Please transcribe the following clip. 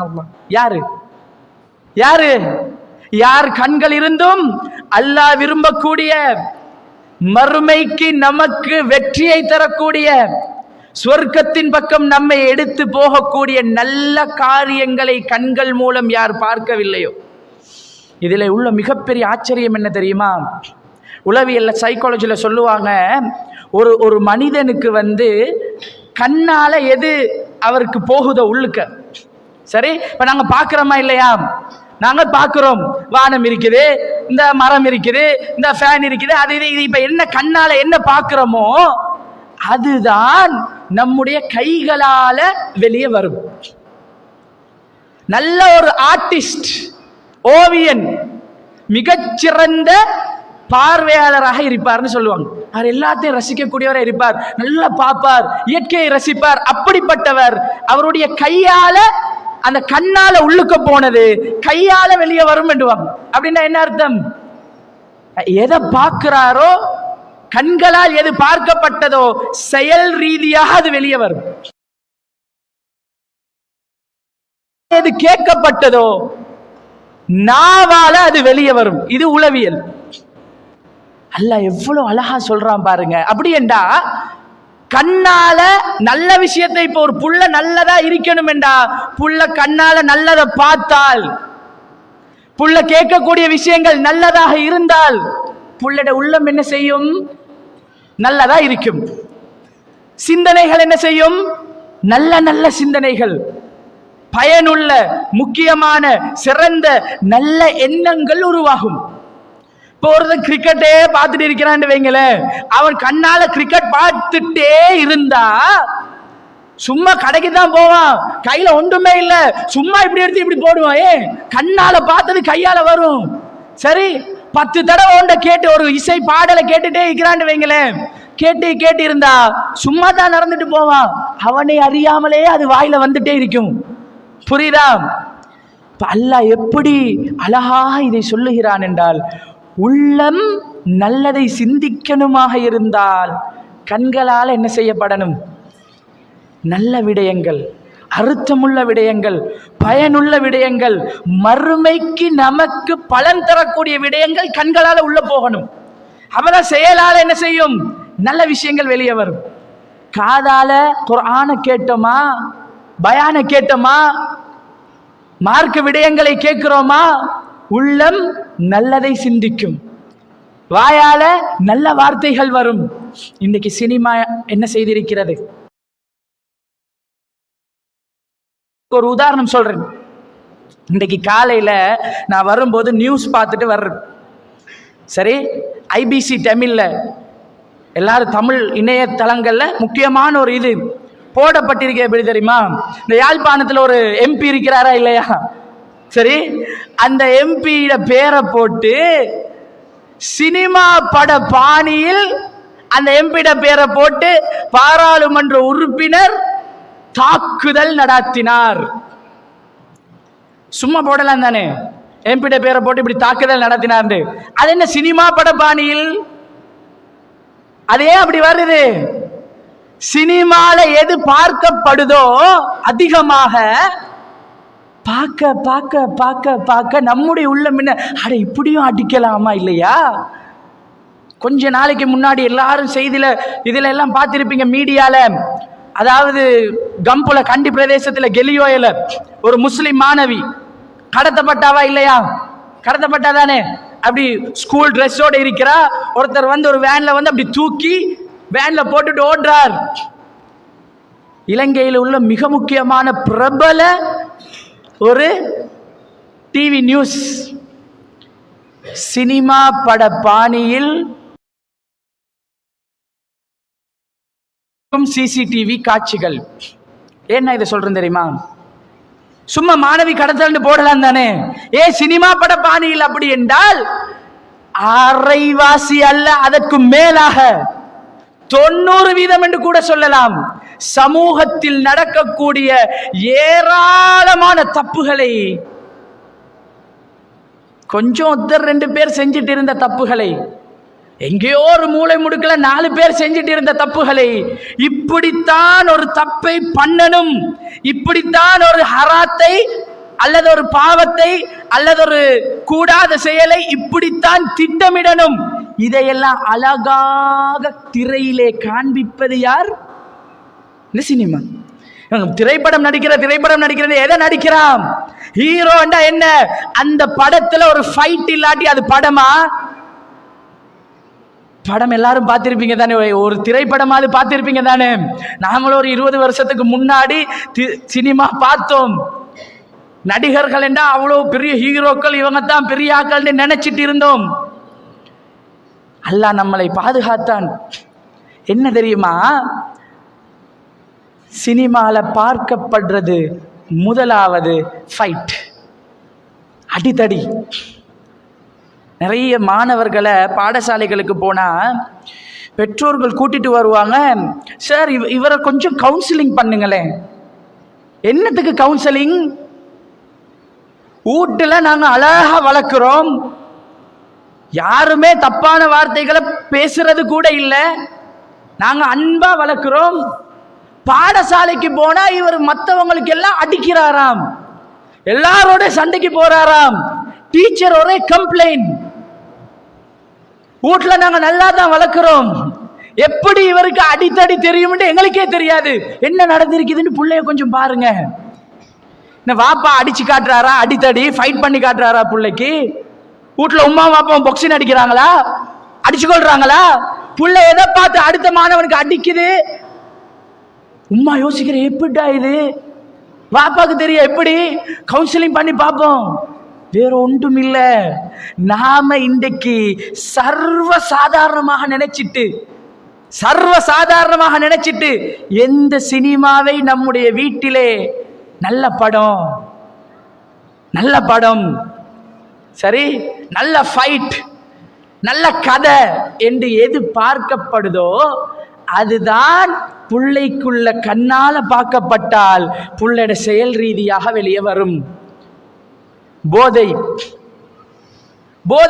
சுபஹானல்லாஹ் யாரு? யாரு? யார் கண்கள் இருந்தும் அல்லாஹ் விரும்பக்கூடிய மறுமைக்கு நமக்கு வெற்றியை தரக்கூடிய சொர்க்கத்தின் பக்கம் நம்மை எடுத்து போகக்கூடிய நல்ல காரியங்களை கண்கள் மூலம் யார் பார்க்கவில்லையோ? இதில் உள்ள மிகப்பெரிய ஆச்சரியம் என்ன தெரியுமா? உளவியல்ல சைக்காலஜியில் சொல்லுவாங்க ஒரு ஒரு மனிதனுக்கு வந்து கண்ணால் எது அவருக்கு போகுதோ உள்ளுக்க. சரி? இப்போ நாங்கள் பார்க்குறோமா இல்லையா? நாங்கள் பார்க்குறோம். வானம் இருக்குது இந்த மரம் இருக்குது இந்த ஃபேன் இருக்குது அது இது இது. இப்போ என்ன கண்ணால் என்ன பார்க்குறோமோ அதுதான் நம்முடைய கைகளால் வெளியே வரும். நல்ல ஒரு ஆர்டிஸ்ட் ஓவியன் மிகச்சிறந்த பார்வையாளராக இருப்பார்னு சொல்லுவாங்க. அவர் எல்லாத்தையும் ரசிக்கக்கூடியவராக இருப்பார். நல்லா பார்ப்பார். இயற்கையை ரசிப்பார். அப்படிப்பட்டவர். அவருடைய கையால அந்த கண்ணால உள்ளுக்க போனது கையால வெளியே வரும் என்றுவாங்க. அப்படின்னா என்ன அர்த்தம்? எதை பார்க்கிறாரோ கண்களால் எது பார்க்கப்பட்டதோ செயல் ரீதியாக அது வெளியே வரும். எது கேட்கப்பட்டதோ நாவால அது வெளியே வரும். இது உளவியல். அல்ல எவ்வளவு அழகா சொல்றான் பாருங்க. அப்படி என்றா கண்ணால நல்ல விஷயத்தை இப்போ ஒரு புள்ள நல்லதா இருக்கணும் என்றா புள்ள கண்ணால நல்லதை பார்த்தால் புள்ள கேட்கக்கூடிய விஷயங்கள் நல்லதாக இருந்தால் புள்ளட உள்ளம் என்ன செய்யும்? நல்லதா இருக்கும். சிந்தனைகள் என்ன செய்யும்? நல்ல நல்ல சிந்தனைகள். பயனுள்ள முக்கியமான சிறந்த நல்ல எண்ணங்கள் உருவாகும். இப்போ ஒருத்தன் கிரிக்கெட்டே பார்த்துட்டு இருக்கிறான்னு வைங்களேன். அவன் கண்ணால கிரிக்கெட் பார்த்துட்டே இருந்தா சும்மா கடைக்கு தான் போவான். கையில ஒன்றுமே இல்லை. சும்மா இப்படி எடுத்து இப்படி போடுவான். ஏன் கண்ணால பார்த்தது கையால வரும். சரி பத்து தடவை ஒன்றை கேட்டு ஒரு இசை பாடலை கேட்டுட்டே இருக்கிறான்னு வைங்களேன். கேட்டு கேட்டு இருந்தா சும்மா தான் நடந்துட்டு போவான். அவனை அறியாமலே அது வாயில வந்துட்டே இருக்கும். புரியுதா? இப்ப அல்லாஹ் எப்படி அழகா இதை சொல்லுகிறான் என்றால் உள்ளம் நல்லதை சிந்திக்கணுமாக இருந்தால் கண்களால் என்ன செய்யப்படணும்? நல்ல விடயங்கள் அறுத்தமுள்ள விடயங்கள் பயனுள்ள விடயங்கள் மறுமைக்கு நமக்கு பலன் தரக்கூடிய விடயங்கள் கண்களால் உள்ள போகணும். அவதான் செயலால் என்ன செய்யும்? நல்ல விஷயங்கள் வெளியே வரும். காதால குரான கேட்டோமா? பயான கேட்டோமா? மார்க்க விடயங்களை கேட்கிறோமா? உள்ளம் நல்லதை சிந்திக்கும். வாயால நல்ல வார்த்தைகள் வரும். இன்னைக்கு சினிமா என்ன செய்திருக்கிறது? ஒரு உதாரணம் சொல்றேன். இன்றைக்கு காலையில நான் வரும்போது நியூஸ் பார்த்துட்டு வர்றேன். சரி ஐபிசி தமிழ்ல எல்லாரும் தமிழ் இணையதளங்களில் முக்கியமான ஒரு இது போடப்பட்டிருக்க எப்படி தெரியுமா? இந்த யாழ்ப்பாணத்தில் ஒரு எம்பி இருக்கிறாரா இல்லையா? சரி? அந்த எம்பியிட பேரை போட்டு சினிமா பட பாணியில் அந்த எம்பியிட பேரை போட்டு பாராளுமன்ற உறுப்பினர் தாக்குதல் நடத்தினார். சும்மா போடலாம் தானே? எம்பிட பேரை போட்டு இப்படி தாக்குதல் நடத்தினார் அது என்ன சினிமா பட பாணியில்? அது ஏன் அப்படி வருது? சினிமால எது பார்க்கப்படுதோ அதிகமாக பார்க்க பார்க்க பார்க்க பார்க்க நம்முடைய உள்ள முன்ன அட இப்படியும் அடிக்கலாமா இல்லையா? கொஞ்ச நாளைக்கு முன்னாடி எல்லாரும் செய்தியில் இதில் எல்லாம் பார்த்துருப்பீங்க மீடியாவில் அதாவது கம்புல கண்டி பிரதேசத்தில் கெலியோயில் ஒரு முஸ்லீம் மாணவி. கடத்தப்பட்டாவா இல்லையா? கடத்தப்பட்டாதானே? அப்படி ஸ்கூல் ட்ரெஸ்ஸோட இருக்கிறா. ஒருத்தர் வந்து ஒரு வேனில் வந்து அப்படி தூக்கி வேனில் போட்டுட்டு ஓடுறார். இலங்கையில் உள்ள மிக முக்கியமான பிரபல ஒரு டிவி நியூஸ் சினிமா பட பாணியில் சிசிடிவி காட்சிகள். என்ன இதை சொல்றேன் தெரியுமா? சும்மா மாணவி கடத்தல்னு போடலாம் தானே. ஏ சினிமா பட பாணியில் அப்படி என்றால் அரைவாசி அல்ல அதற்கு மேலாக தொண்ணூறு வீதம் என்று கூட சொல்லலாம். சமூகத்தில் நடக்கக்கூடிய ஏராளமான தப்புகளை கொஞ்சம் ஒருத்தர் ரெண்டு பேர் செஞ்சிட்டு இருந்த தப்புகளை எங்கேயோ ஒரு மூளை முடுக்கல நாலு பேர் செஞ்சிட்டு இருந்த தப்புகளை இப்படித்தான் ஒரு தப்பை பண்ணணும் இப்படித்தான் ஒரு ஹராத்தை அல்லது ஒரு பாவத்தை அல்லது ஒரு கூடாத செயலை இப்படித்தான் திட்டமிடணும். இதையெல்லாம் அழகாக திரையிலே காண்பிப்பது யார்? இந்த சினிமா. திரைப்படம் நடிக்கிற திரைப்படம் நடிக்கிறது எதை நடிக்கிறான் ஹீரோண்டா என்ன? அந்த படத்துல ஒரு ஃபைட் இல்லாட்டி அது படமா? படம் எல்லாரும் பார்த்துருப்பீங்க தானே. ஒரு திரைப்படமாவது பார்த்திருப்பீங்க தானே. நாமளும் ஒரு இருபது வருஷத்துக்கு முன்னாடி தி- சினிமா பார்த்தோம். நடிகர்கள் என்றா அவ்வளோ பெரிய ஹீரோக்கள் இவங்க தான் பெரிய ஆக்கள்னு நினைச்சிட்டு இருந்தோம். அல்லாஹ் நம்மளை பாதுகாத்தான். என்ன தெரியுமா? சினிமாவில் பார்க்கப்படுறது முதலாவது ஃபைட் அடித்தடி நிறைய மாணவர்களை பாடசாலைகளுக்கு போனால் பெற்றோர்கள் கூட்டிட்டு வருவாங்க சார் இவ இவரை கொஞ்சம் கவுன்சிலிங் பண்ணுங்களேன். என்னத்துக்கு கவுன்சிலிங் வீட்டில் நாங்கள் அழகா வளர்க்குறோம். யாருமே தப்பான வார்த்தைகளை பேசுறது கூட இல்லை. நாங்கள் அன்பாக வளர்க்குறோம். பாடசாலைக்கு போனா இவர் மற்றவங்களுக்கு எல்லாம் அடிக்கிறாராம். எல்லாரோட சண்டைக்கு போறாராம். டீச்சர் ஒரே கம்ப்ளைண்ட் வீட்டில் நாங்கள் நல்லா தான் வளர்க்குறோம். எப்படி இவருக்கு அடித்தடி தெரியும்னு எங்களுக்கே தெரியாது. என்ன நடந்திருக்குதுன்னு பிள்ளைய கொஞ்சம் பாருங்க. இந்த வாப்பா அடிச்சு காட்டுறாரா அடித்தடி ஃபைட் பண்ணி காட்டுறாரா பிள்ளைக்கு? வீட்டில் உமா வாப்பா பொக்ஸின் அடிக்கிறாங்களா? அடிச்சு கொள்றாங்களா பிள்ளை எதை பார்த்து அடுத்த மாணவனுக்கு அடிக்குது? உம்மா யோசிக்கிற எப்படிடா இது? பாப்பாவுக்கு தெரியும் எப்படி? கவுன்சிலிங் பண்ணி பார்ப்போம். வேற ஒன்றும் இல்லை. நாம இன்றைக்கு சர்வ சாதாரணமாக நினைச்சிட்டு சர்வ சாதாரணமாக நினைச்சிட்டு எந்த சினிமாவை நம்முடைய வீட்டிலே நல்ல படம் நல்ல படம் சரி நல்ல ஃபைட் நல்ல கதை என்று எது பார்க்கப்படுதோ அதுதான் புள்ளைக்குள்ள கண்ணால பார்க்கப்பட்டால் புள்ளட செயல் ரீதியாக வெளியே வரும். போதை. போதை